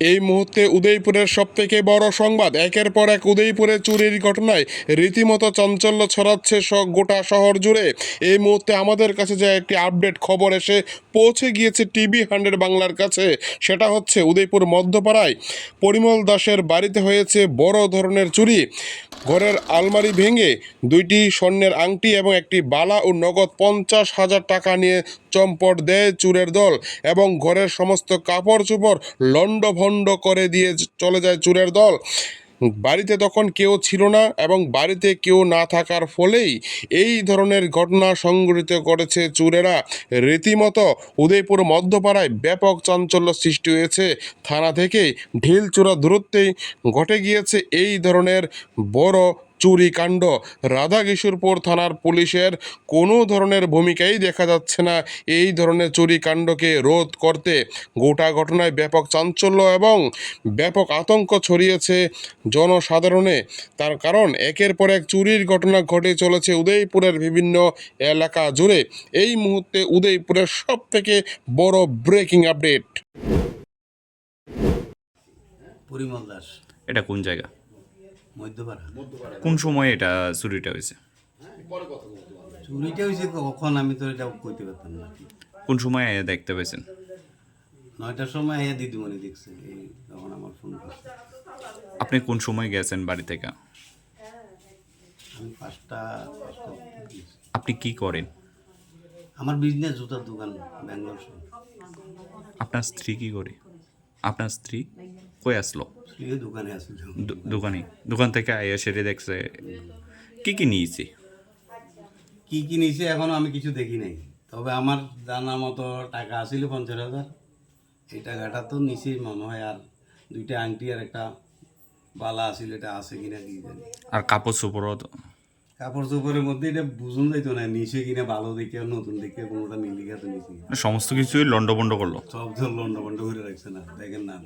এই মুহূর্তে উদয়পুরের সব থেকে বড় সংবাদ, একের পর এক উদয়পুরে চুরির ঘটনায় রীতিমতো চাঞ্চল্য ছড়াচ্ছে গোটা শহর জুড়ে। এই মুহূর্তে আমাদের কাছে যে একটি আপডেট খবর এসে পৌঁছে গিয়েছে টিভি হান্ড্রেড বাংলার কাছে, সেটা হচ্ছে উদয়পুর মধ্যপাড়ায় পরিমল দাসের বাড়িতে হয়েছে বড় ধরনের চুরি। ঘরের আলমারি ভেঙে দুইটি স্বর্ণের আংটি এবং একটি বালা ও নগদ পঞ্চাশ হাজার টাকা নিয়ে চম্পট দেয় চুরের দল এবং ঘরের সমস্ত কাপড় চোপড় লণ্ডভণ্ড করে দিয়ে চলে যায় চুরের দল। বাড়িতে তখন কেউ ছিল না এবং বাড়িতে কেউ না থাকার ফলেই এই ধরনের ঘটনা সংঘটিত করেছে চুরেরা। রীতিমতো উদয়পুর মধ্যপাড়ায় ব্যাপক চাঞ্চল্য সৃষ্টি হয়েছে। থানা থেকে ঢিল চূড়া দূরত্বেই ঘটে গিয়েছে এই ধরনের বড় চুরি কাণ্ড। রাধাকিশোরপুর থানার পুলিশের কোনো ধরনের ভূমিকাই দেখা যাচ্ছে না এই ধরনের চুরি কাণ্ডকে রোধ করতে। গোটা ঘটনায় ব্যাপক চাঞ্চল্য এবং ব্যাপক আতঙ্ক ছড়িয়েছে জনসাধারণে। তার কারণ একের পর এক চুরির ঘটনা ঘটে চলেছে উদয়পুরের বিভিন্ন এলাকা জুড়ে। এই মুহূর্তে উদয়পুরের সব থেকে বড় ব্রেকিং আপডেট। পরিমল দাস। এটা কোন জায়গা? কোন সময় এটা চুরিটা হয়েছে? চুরিটা হয়েছে কখন? আমি তো এটা কইতে পারতাম না। কোন সময় এ দেখতে পেয়েছেন নয়টার সময় আইয়া দিদিমণি দেখছে এই তখন আমার ফোন করছে। আপনি কোন সময় গেছেন বাড়ি থেকে? আমি পাঁচটা পাঁচটা আপনি কি করেন? আমার বিজনেস জুতার দোকান ব্যাঙ্গালোর আপনার স্ত্রী কি করে? আপনার স্ত্রী? কই আসলো? দোকানে দোকানে। দোকান থেকে আইয়া সেরে দেখছে কি কি নিয়েছে? কি কি নিয়েছে এখনও আমি কিছু দেখি নাই। তবে আমার জানা মতো টাকা আসছিল পঞ্চাশ হাজার। এই টাকাটা তো নিচেই মনে হয় আর দুইটা আংটি আর একটা বালা আসছিল এটা আছে কিনা কি জানি। আর কাপড় চোপড়ও তো- কাপড় চোপড়ের মধ্যে এটা বুঝুন যাইতো না নিচে কিনা ভালো দেখে আর নতুন দেখে কোনোটা মিলিকা তো নিচে সমস্ত কিছুই লন্ডভন্ড করল। সব ধর লন্ড বন্ড করে রাখছে না দেখেন না